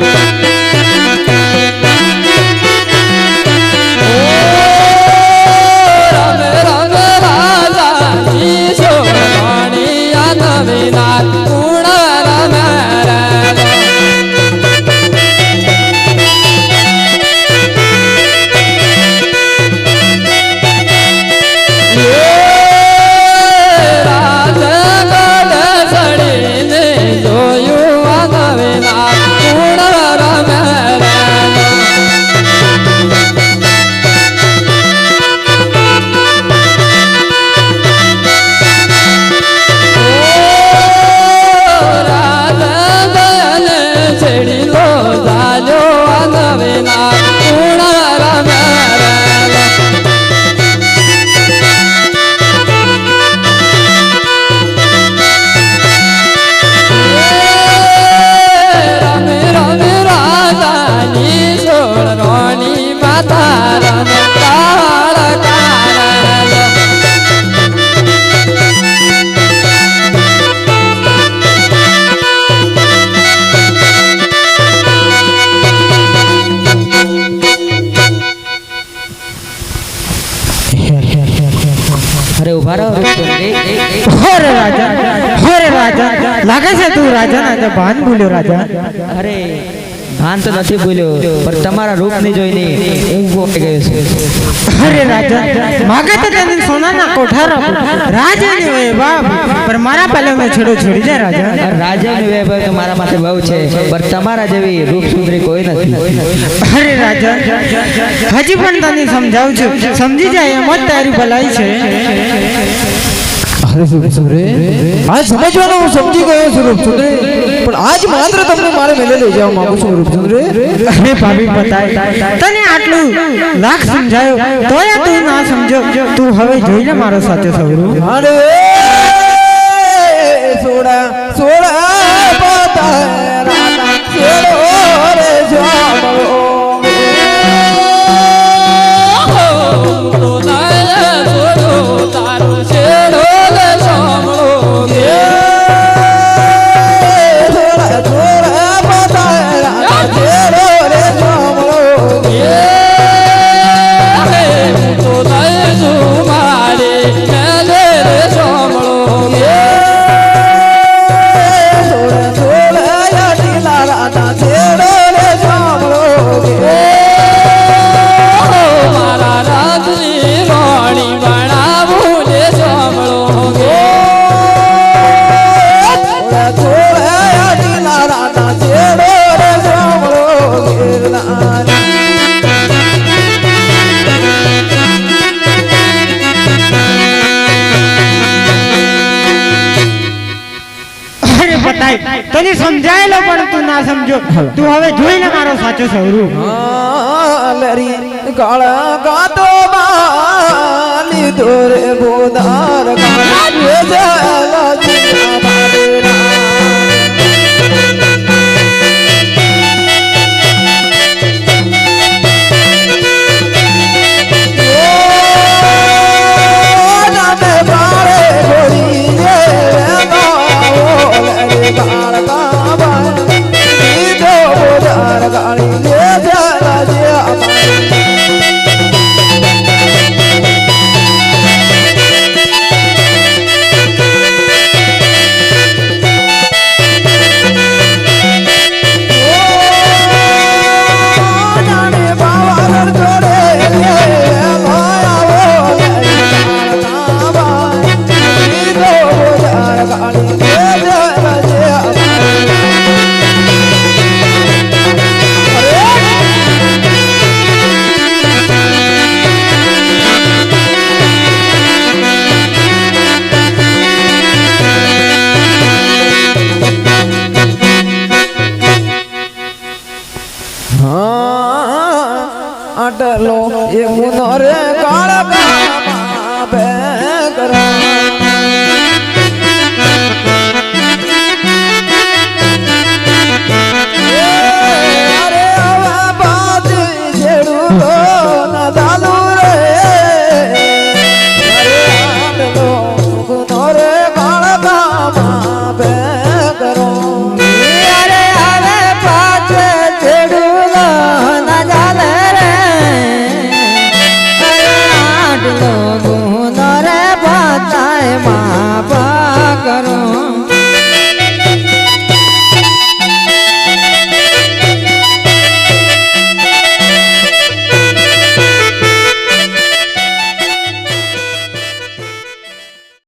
Música ઊભા રહો રૂપસુંદરી રાજા અરે રાજા. લાગે છે તું રાજાના જે ભાન ભૂલ્યો રાજા. અરે ભાન તો નથી ભૂલ્યો પણ તમારા રૂપને જોઈને ઊંઘો આવી ગયો છે. અરે રાજા માગે તો તેને સોનાના કોઠારો રાજાની હોય બાપ. પણ મારા પહેલે મેં છેડો છોડી દે રાજા. રાજાની વૈભવ તો મારા માથે બહુ છે. પણ તમારા જેવી રૂપ સુંદરી કોઈ નથી. અરે રાજા હજી પણ તને સમજાવું છું. સમજી જાય એમ જ તારી ભલાઈ છે. અરે રૂપસુંદરે આજ સમજવાનું હું સમજી ગયો છું રૂપસુંદરે પણ આજ માત્ર તમને મારે મેલે લઈ જવા માંગુ છું રૂપસુંદરે અરે ભાભી બતાય તને આટલું લાખ સમજાયો તોય તું ના સમજો. તું હવે જોઈ મારો સાથે સવરું. અરે સોડા સોડા. અરે તને સમજાયેલો પણ તું ના સમજો. તું હવે જોઈ લે મારો સાચો સ્વરૂપ. લરી કાળા ગાતો બાલી દોરે બોદાર કાળા જાલા આટલો એ મુનો રે કાળા બે અરે અરે